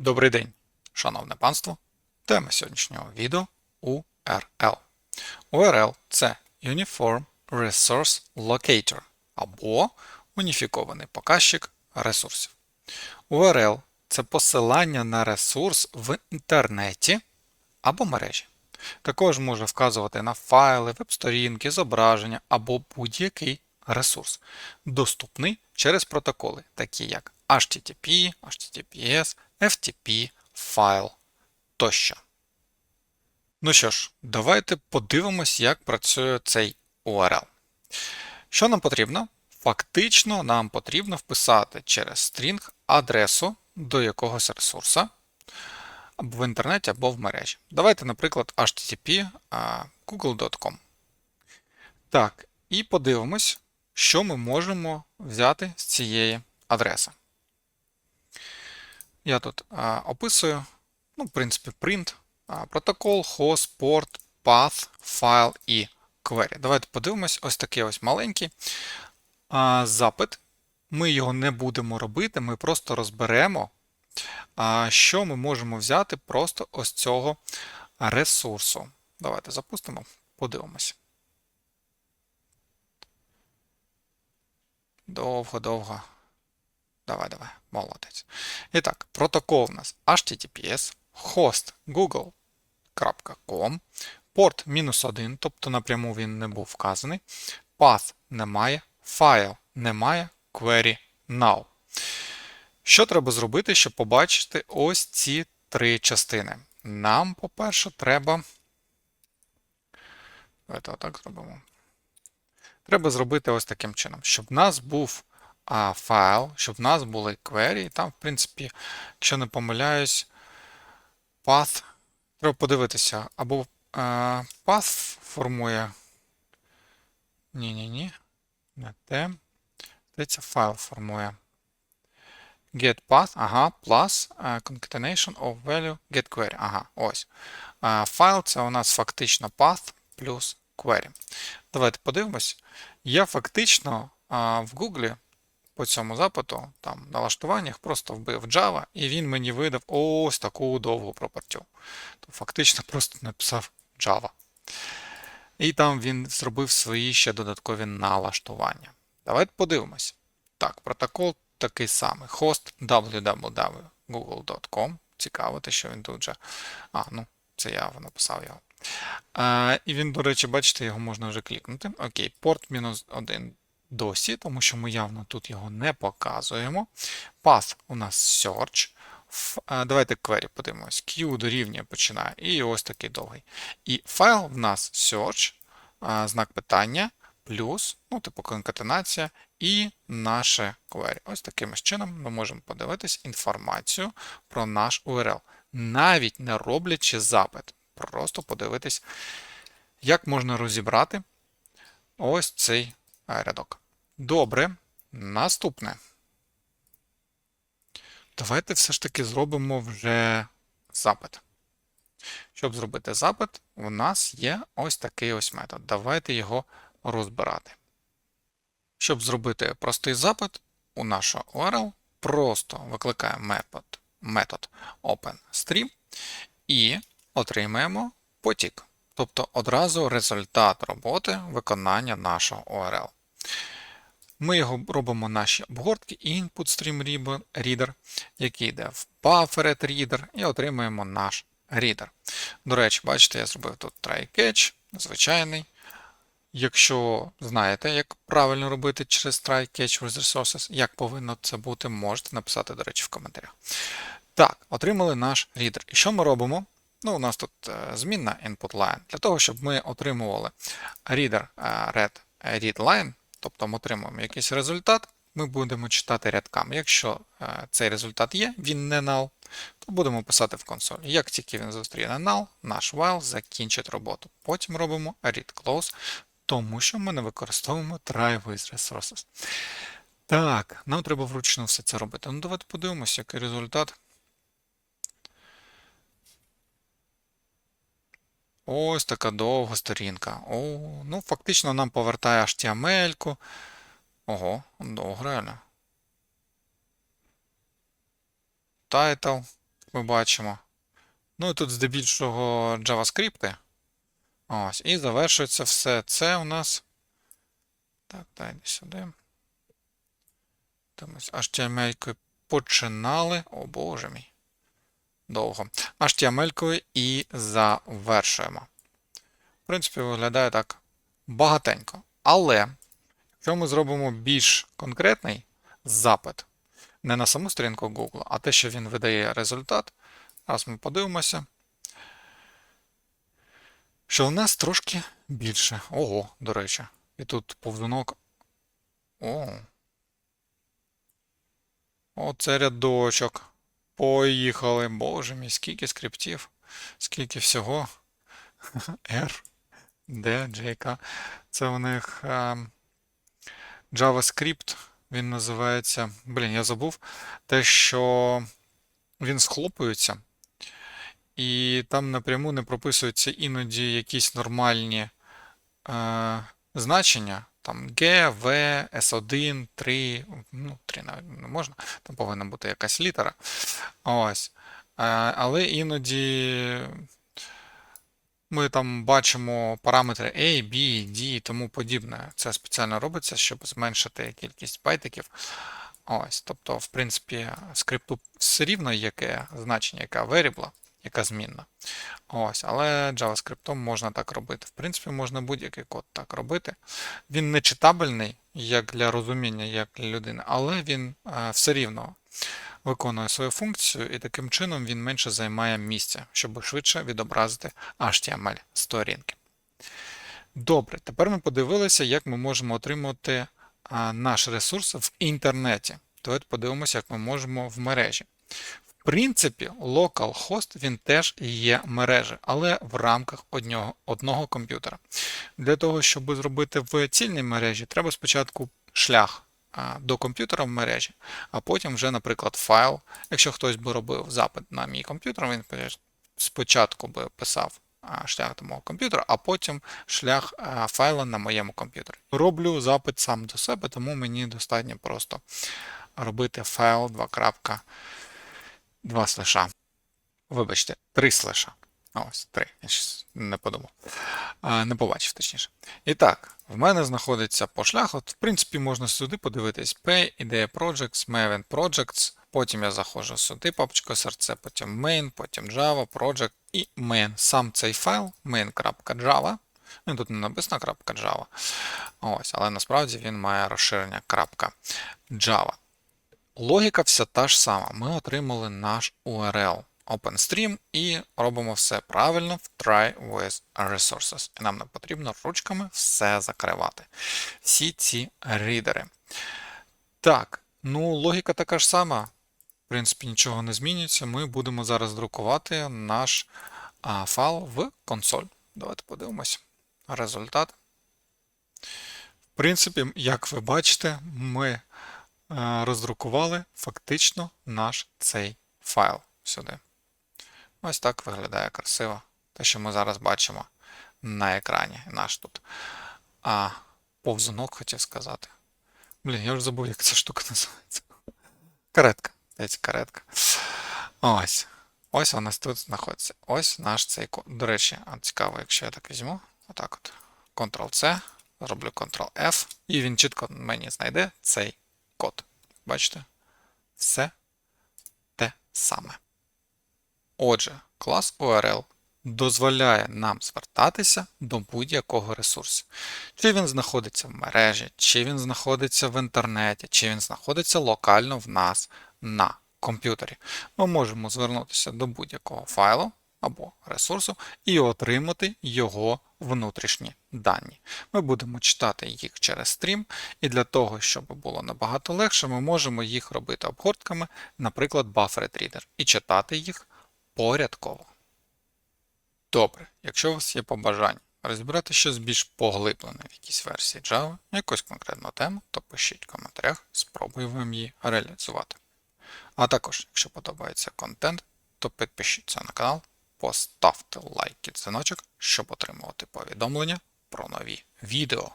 Добрий день, шановне панство. Тема сьогоднішнього відео URL. URL це Uniform Resource Locator або уніфікований показчик ресурсів. URL це посилання на ресурс в інтернеті або мережі. Також може вказувати на файли, веб-сторінки, зображення або будь-який ресурс, доступний через протоколи, такі як HTTP, HTTPS, FTP, файл тощо. Ну що ж, давайте подивимось, як працює цей URL. Що нам потрібно? Фактично, нам потрібно вписати через стрінг адресу до якогось ресурса або в інтернеті, або в мережі. Давайте, наприклад, http google.com. Так, і подивимось, що ми можемо взяти з цієї адреси. Я тут а, описую, ну, в принципі, print, а, протокол, host, port, path, file і query. Давайте подивимось, ось такий ось маленький а, запит. Ми його не будемо робити, ми просто розберемо, а, що ми можемо взяти просто ось цього ресурсу. Давайте запустимо, подивимось. Довго-довго. Давай, давай, молодець. І так, протокол у нас HTTPS, host google.com, порт мінус 1, тобто напряму він не був вказаний. Path немає, файл немає, query now. Що треба зробити, щоб побачити ось ці три частини? Нам, по-перше, треба. Давайте отак зробимо. Треба зробити ось таким чином, щоб в нас був а, файл, щоб в нас були query. І там, в принципі, якщо не помиляюсь, path. Треба подивитися, або а, path формує. Ні-ні-ні. Не те. Здається, файл формує. Get path, ага, plus uh, concatenation of value get query. Ага, ось. Uh, файл це у нас фактично path плюс query. Давайте подивимось. Я фактично в Google по цьому запиту, там налаштуваннях, просто вбив Java, і він мені видав ось таку довгу пропертю. То фактично просто написав Java. І там він зробив свої ще додаткові налаштування. Давайте подивимось. Так, протокол такий самий. Host www.google.com. Цікаво, те, що він тут же. А, ну, це я написав його. А, І він, до речі, бачите, його можна вже клікнути. Окей, порт мінус 1 досі, тому що ми явно тут його не показуємо. Path у нас search. Давайте query подивимось. Q дорівнює починає. І ось такий довгий. І файл в нас search, знак питання, плюс, ну, типу конкатенація, і наше query. Ось таким чином ми можемо подивитись інформацію про наш URL, навіть не роблячи запит. Просто подивитись, як можна розібрати ось цей рядок. Добре, наступне. Давайте все ж таки зробимо вже запит. Щоб зробити запит, у нас є ось такий ось метод. Давайте його розбирати. Щоб зробити простий запит у нашого URL, просто викликаємо метод, метод OpenStream і отримаємо потік. Тобто одразу результат роботи виконання нашого URL. Ми його робимо наші обгортки Input Stream Reader, який йде в Buffered Reader, і отримуємо наш reader. До речі, бачите, я зробив тут try-catch, звичайний. Якщо знаєте, як правильно робити через try-catch with resources, як повинно це бути, можете написати, до речі, в коментарях. Так, отримали наш reader. І що ми робимо? Ну, У нас тут е, змінна input line. Для того, щоб ми отримували reader е, read read line, тобто ми отримуємо якийсь результат, ми будемо читати рядками. Якщо е, цей результат є, він не null, то будемо писати в консолі. Як тільки він зустріне null, наш while закінчить роботу. Потім робимо read close, тому що ми не використовуємо try with resources. Так, нам треба вручну все це робити. Ну, давайте подивимося, який результат. Ось така довга сторінка. О, ну, фактично нам повертає HTML-ку. Ого, довго реально. Title. ми бачимо. Ну і тут здебільшого JavaScript. Ось, і завершується все це у нас. Так, дай сюди. Там ось HTML-кою починали. О боже мій. Довго. HTML-кою і завершуємо. В принципі, виглядає так багатенько. Але, якщо ми зробимо більш конкретний запит, не на саму сторінку Google, а те, що він видає результат, зараз ми подивимося, що у нас трошки більше. Ого, до речі. І тут повзунок. О. Оце рядочок. Поїхали. Боже мій, скільки скриптів, скільки всього. R, D, JK. Це у них е, JavaScript. Він називається. Блін, я забув. Те, що він схлопується. І там напряму не прописуються іноді якісь нормальні е, значення. Там G, V, S1, 3, ну, 3 навіть не можна, там повинна бути якась літера. Ось. Е, але іноді ми там бачимо параметри A, B, D і тому подібне. Це спеціально робиться, щоб зменшити кількість байтиків. Ось, тобто, в принципі, скрипту все рівно яке значення, яка variable, яка змінна. Ось, але JavaScript можна так робити. В принципі, можна будь-який код так робити. Він не читабельний, як для розуміння, як для людини, але він е, все рівно виконує свою функцію, і таким чином він менше займає місця, щоб швидше відобразити HTML сторінки. Добре, тепер ми подивилися, як ми можемо отримати наш ресурс в інтернеті. Давайте подивимося, як ми можемо в мережі. Принципі, localhost він теж є мережі, але в рамках одного, одного комп'ютера. Для того, щоб зробити в цільній мережі, треба спочатку шлях до комп'ютера в мережі, а потім вже, наприклад, файл. Якщо хтось би робив запит на мій комп'ютер, він спочатку би писав шлях до мого комп'ютера, а потім шлях файла на моєму комп'ютері. Роблю запит сам до себе, тому мені достатньо просто робити файл 2.2 слеша. Вибачте, 3 слеша. Ось, 3. Я щось не подумав. А, Не побачив, точніше. І так, в мене знаходиться по шляху. В принципі, можна сюди подивитись P, IDEA Projects, Maven Projects. Потім я заходжу сюди, папочку SRC, потім main, потім Java, Project і main. Сам цей файл main.java. Ну, тут не написано .java. Ось, але насправді він має розширення .java. Логіка вся та ж сама. Ми отримали наш URL. OpenStream і робимо все правильно в Try with Resources. І нам не потрібно ручками все закривати. Всі ці рідери. Так, ну логіка така ж сама. В принципі, нічого не змінюється. Ми будемо зараз друкувати наш а, файл в консоль. Давайте подивимось. Результат. В принципі, як ви бачите, ми роздрукували фактично наш цей файл сюди. Ось так виглядає красиво. Те, що ми зараз бачимо на екрані. Наш тут а, повзунок хотів сказати. Блін, я вже забув, як ця штука називається. Каретка. Дивіться, каретка. Ось. Ось нас тут знаходиться. Ось наш цей код. До речі, цікаво, якщо я так візьму. Отак от. Ctrl-C, зроблю Ctrl-F, і він чітко мені знайде цей код. Бачите? Все те саме. Отже, клас URL дозволяє нам звертатися до будь-якого ресурсу. Чи він знаходиться в мережі, чи він знаходиться в інтернеті, чи він знаходиться локально в нас на комп'ютері. Ми можемо звернутися до будь-якого файлу або ресурсу і отримати його внутрішні дані. Ми будемо читати їх через стрім, і для того, щоб було набагато легше, ми можемо їх робити обгортками, наприклад, Buffered Reader, і читати їх порядково. Добре, якщо у вас є побажання розібрати щось більш поглиблене в якійсь версії Java, якусь конкретну тему, то пишіть в коментарях, спробую вам її реалізувати. А також, якщо подобається контент, то підпишіться на канал, поставте лайк і дзвіночок, щоб отримувати повідомлення про нові відео.